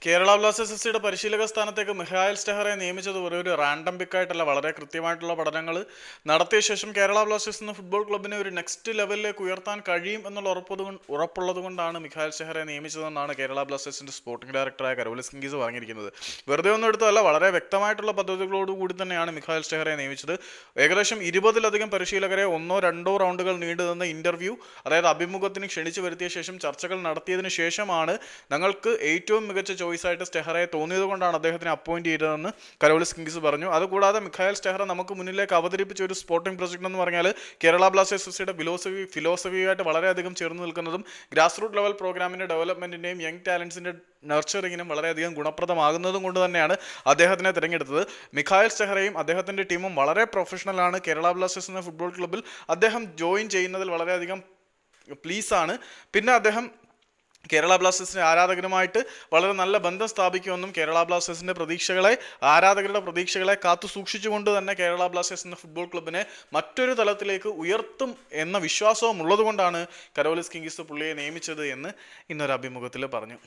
Kerala Blasters F സിയുടെ പരിശീലക സ്ഥാനത്തേക്ക് മിഹായൽ സ്റ്റെഹറെ നിയമിച്ചത് ഒരു ഒരു റാൻഡം പിക്കായിട്ടല്ല വളരെ കൃത്യമായിട്ടുള്ള പഠനങ്ങൾ നടത്തിയ ശേഷം കേരള ബ്ലാസ്റ്റേഴ്സ് എന്ന ഫുട്ബോൾ ക്ലബിനെ ഒരു നെക്സ്റ്റ് ലെവലിലേക്ക് ഉയർത്താൻ കഴിയും എന്നുള്ള ഉറപ്പത് ഉറപ്പുള്ളത് കൊണ്ടാണ് മിഹായൽ സ്റ്റെഹറെ നിയമിച്ചതെന്നാണ് കേരള ബ്ലാസ്റ്റേഴ്സിന്റെ സ്പോർട്ടിംഗ് ഡയറക്ടറായ കരോലിസ് കിങ്കീസ് പറഞ്ഞിരിക്കുന്നത്. വെറുതെ ഒന്നും എടുത്തതല്ല വളരെ വ്യക്തമായിട്ടുള്ള പദ്ധതികളോട് കൂടി തന്നെയാണ് മിഹായൽ സ്റ്റെഹറെ നിയമിച്ചത്. ഏകദേശം ഇരുപതിലധികം പരിശീലകരെ ഒന്നോ രണ്ടോ റൗണ്ടുകൾ നീണ്ടു നിന്ന ഇന്റർവ്യൂ അതായത് അഭിമുഖത്തിന് ക്ഷണിച്ചു വരുത്തിയ ശേഷം ചർച്ചകൾ നടത്തിയതിനു ശേഷമാണ് ഞങ്ങൾക്ക് ഏറ്റവും മികച്ച ചോയ്സ് ആയിട്ട് സ്റ്റെഹറയെ തോന്നിയത് കൊണ്ടാണ് അദ്ദേഹത്തിന് അപ്പോയിന്റ് ചെയ്തതെന്ന് കരോളിസ് കിങ്സ് പറഞ്ഞു. അതുകൂടാതെ മിഖായൽ സ്റ്റെഹറ നമുക്ക് മുന്നിലേക്ക് അവതരിപ്പിച്ച ഒരു സ്പോർട്ടിംഗ് പ്രൊജക്ട് എന്ന് പറഞ്ഞാൽ കേരള ബ്ലാസ്റ്റേഴ്സ് എഫ് സിയുടെ ഫിലോസഫി ഫിലോസഫിയുമായിട്ട് വളരെയധികം ചേർന്ന് നിൽക്കുന്നതും ഗ്രാസ് റൂട്ട് ലെവൽ പ്രോഗ്രാമിന്റെ ഡെവലപ്മെന്റിന്റെയും യങ് ടാലൻസിന്റെ നർച്ചറിങ്ങിനും വളരെയധികം ഗുണപ്രദമാകുന്നതും കൊണ്ട് തന്നെയാണ് അദ്ദേഹത്തിനെ തിരഞ്ഞെടുത്തത്. മിഖായൽ സ്റ്റെഹറയും അദ്ദേഹത്തിന്റെ ടീമും വളരെ പ്രൊഫഷണലാണ് കേരള ബ്ലാസ്റ്റേഴ്സ് എന്ന ഫുട്ബോൾ ക്ലബ്ബിൽ അദ്ദേഹം ജോയിൻ ചെയ്യുന്നതിൽ വളരെയധികം പ്ലീസാണ് പിന്നെ അദ്ദേഹം കേരള ബ്ലാസ്റ്റേഴ്സിന്റെ ആരാധകരുമായിട്ട് വളരെ നല്ല ബന്ധം സ്ഥാപിക്കുമെന്നും കേരള ബ്ലാസ്റ്റേഴ്സിന്റെ പ്രതീക്ഷകളെ ആരാധകരുടെ പ്രതീക്ഷകളെ കാത്തു സൂക്ഷിച്ചുകൊണ്ട് തന്നെ കേരള ബ്ലാസ്റ്റേഴ്സ് എന്ന ഫുട്ബോൾ ക്ലബിനെ മറ്റൊരു തലത്തിലേക്ക് ഉയർത്തും എന്ന വിശ്വാസവും ഉള്ളതുകൊണ്ടാണ് കരോലിസ് കിങ്സ് പുള്ളിയെ നിയമിച്ചത് എന്ന് ഇന്നൊരു അഭിമുഖത്തിൽ പറഞ്ഞു.